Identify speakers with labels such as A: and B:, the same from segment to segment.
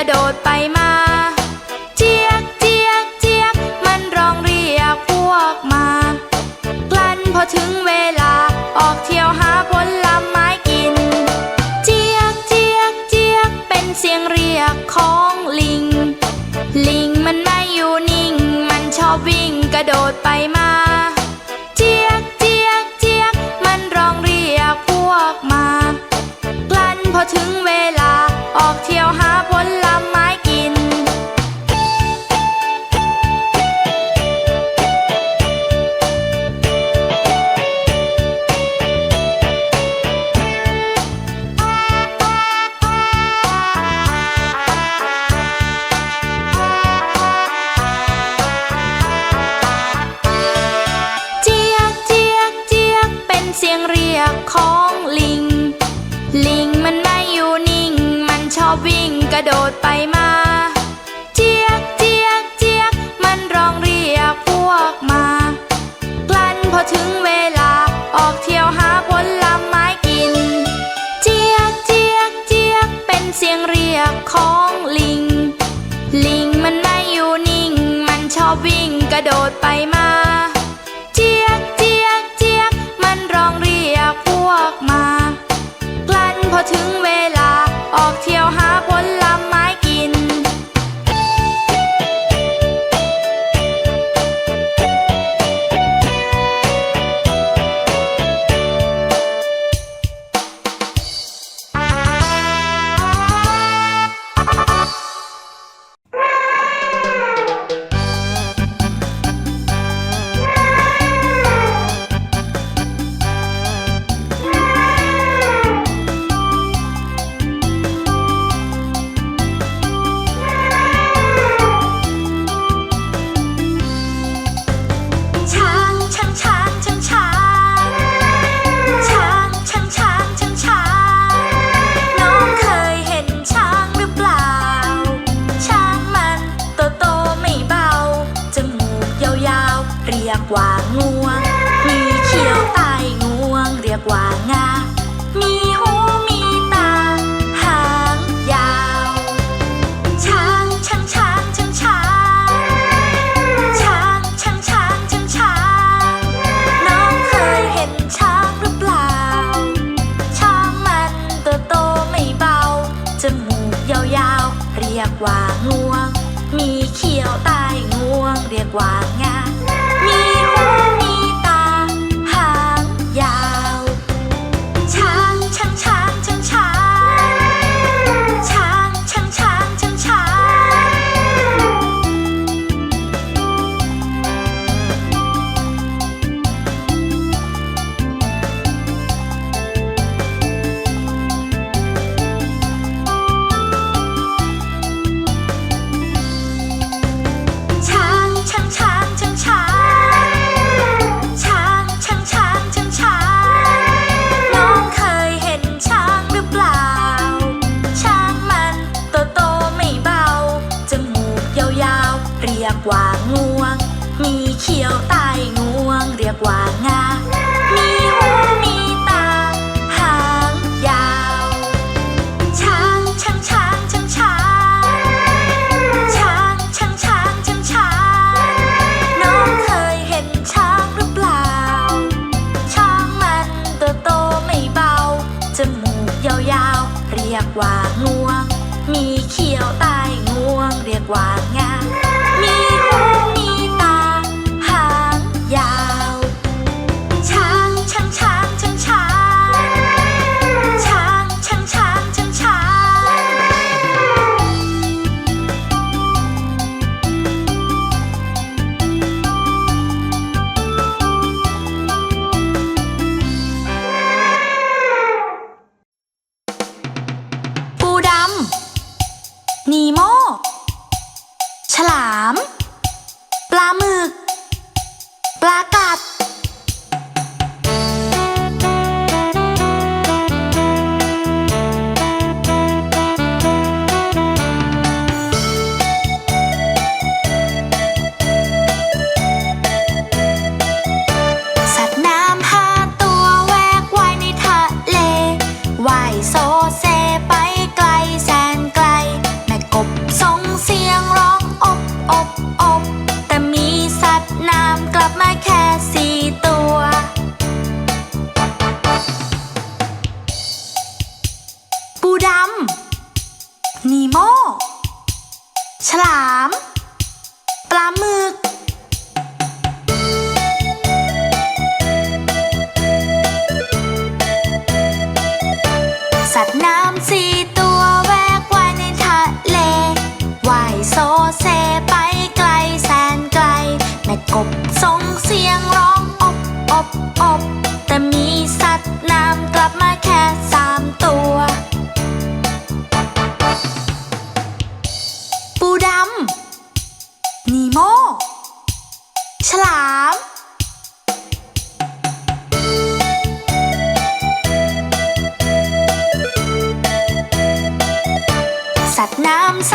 A: ระโดดไปมา เจี๊ยกเจี๊ยกเจี๊ยกมันร้องเรียกพวกมา กลั้นพอถึงเวลาออกเที่ยวหาผลไม้กิน เจี๊ยกเจี๊ยกเจี๊ยกเป็นเสียงเรียกของลิง ลิงมันไม่อยู่นิ่ง มันชอบวิ่งกระโดดไปมา อกของลิง ลิงมันไม่อยู่นิ่ง มันชอบวิ่งกระโดดไปมา เจี๊ยกเจี๊ยกเจี๊ยกมันร้องเรียกพวกมา กลั้นพอถึงเวลาออกเที่ยวหาผลไม้กิน เจี๊ยกเจี๊ยกเจี๊ยกเป็นเสียงเรียกของลิง ลิงมันไม่อยู่นิ่ง มันชอบวิ่งกระโดดไปมา สัตว์น้ำส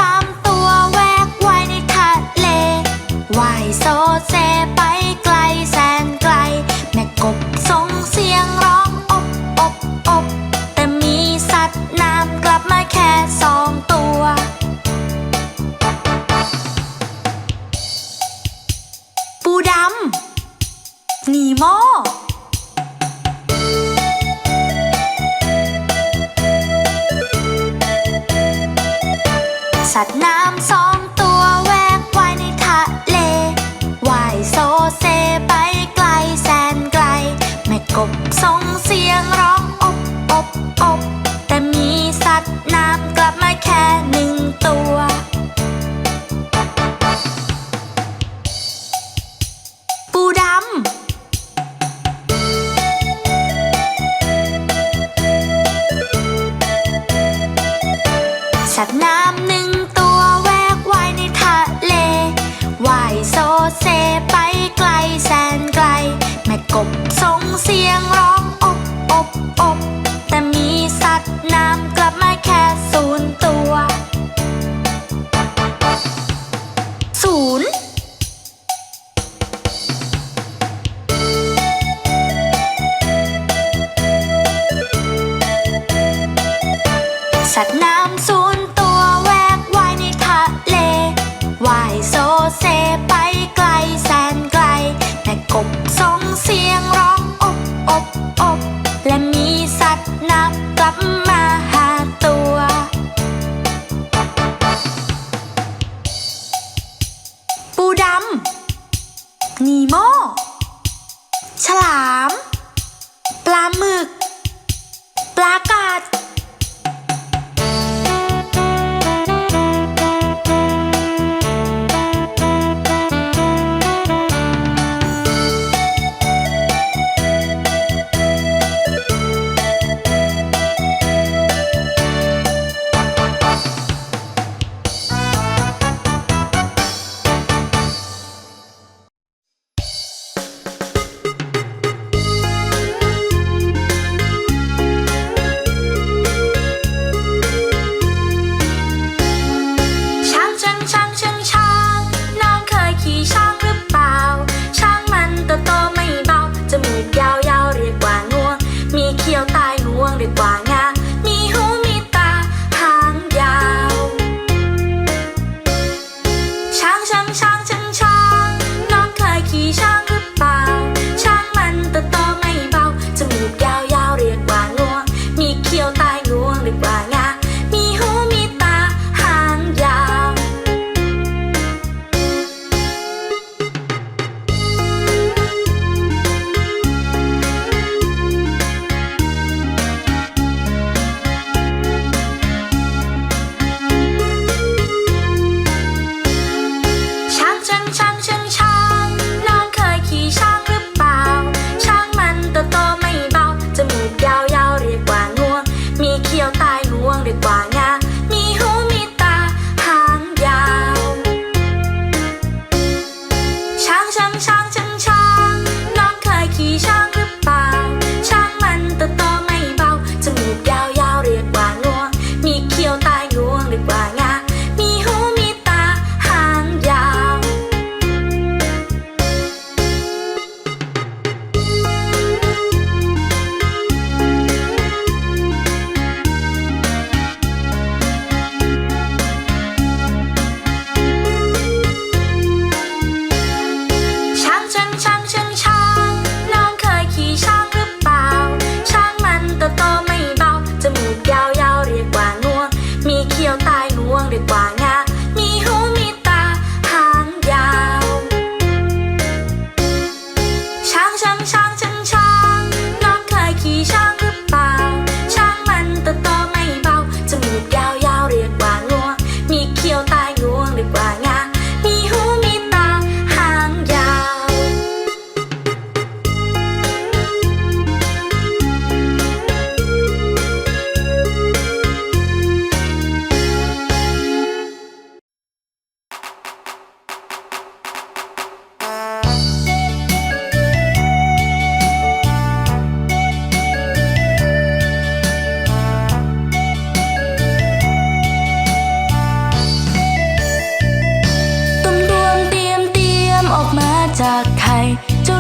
A: น้ำกลับ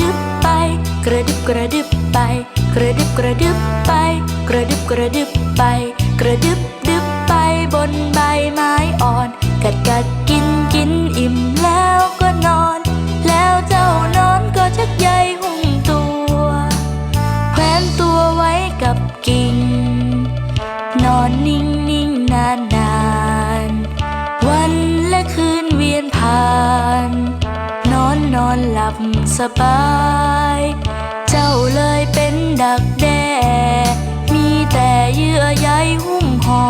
A: ดึบกระดึบไป กระดึบกระดึบไป กระดึบกระดึบไป กระดึบกระดึบไป กระดึบ สบาย เจ้าเลยเป็นดักแด้ มีแต่เยื่อใยหุ้มห่อ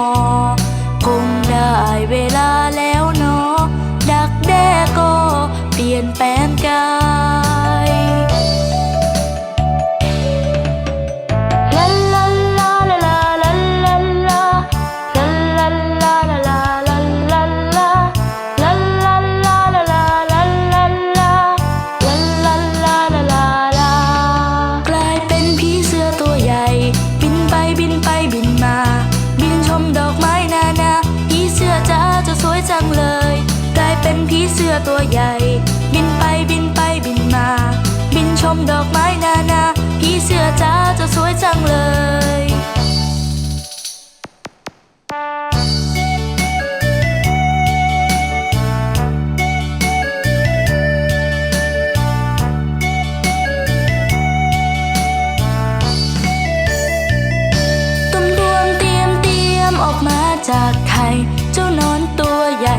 A: คงได้เวลาแล้วเนาะดักแด้ก็เปลี่ยนแปลงกาย จังเลย กลายเป็นผีเสื้อตัวใหญ่ บินไปบินไปบินมา บินชมดอกไม้นานาผีเสื้อจ้าจะสวยจังเลยตุ้มดวงเตรียมเตรียมออกมาจากไข่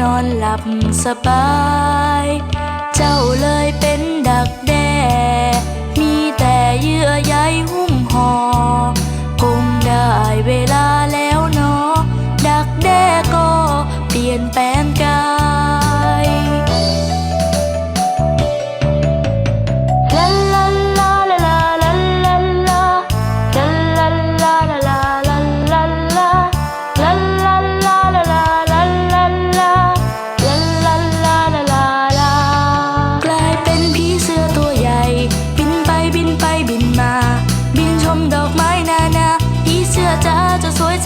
A: นอนหลับสบาย เจ้าเลยเป็นดักแด้ มีแต่เยื่อใยหุ้มห่อคงได้เวลาแล้วเนาะดักแด้ก็เปลี่ยนแปลง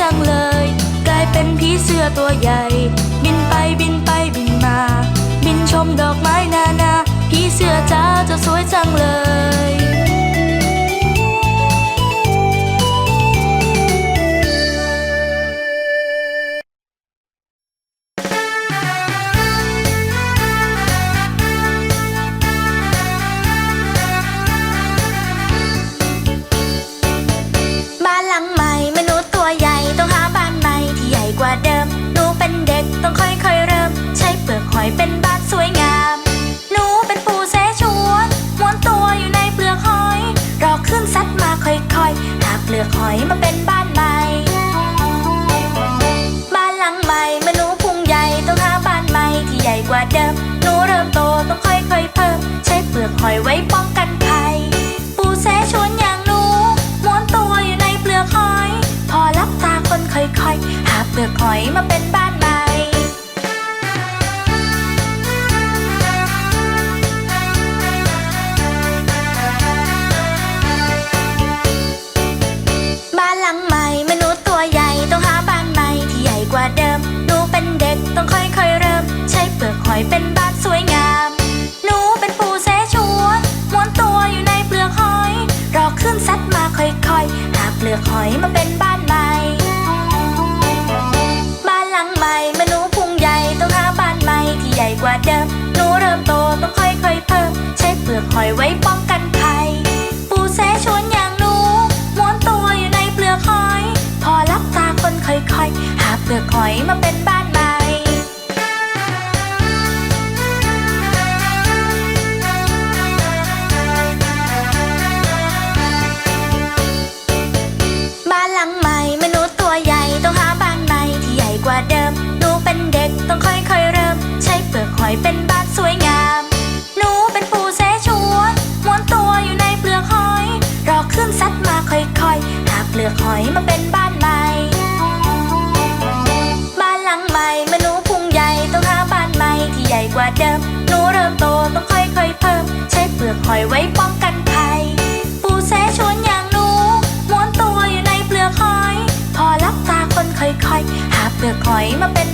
A: จังเลย กลายเป็นผีเสื้อตัวใหญ่ บินไปบินไปบินมา บินชมดอกไม้นานาผีเสื้อจ้าจะสวยจังเลย อยมาเป็นบ้านใหม่ บ้านหลังใหม่มื่อหนูพุงใหญ่ต้องหาบ้านใหม่ที่ใหญ่กว่าเดิม หนูเริ่มโตต้องค่อยๆเพิ่ม ใช้เปลือกหอยไว้ป้องกันภัย ปูแซชวนอย่างหนูม้วนตัวอยู่ในเปลือกหอย พอรับตาคนค่อยๆ หาเปลือกหอยมาเป็น way. Back. อยมาเป็นบ้านใหม่ บ้านหลังใหม่มื่อหนูพุงใหญ่ต้องหาบ้านใหม่ที่ใหญ่กว่าเดิม หนูเริ่มโตต้องค่อยๆเพิ่ม ใช้เปลือกหอยไว้ป้องกันภัย ปูแซชวนอย่างหนูม้วนตัวอยู่ในเปลือกหอย พอรับตาคนค่อยๆ หาเปลือกหอยมาเป็น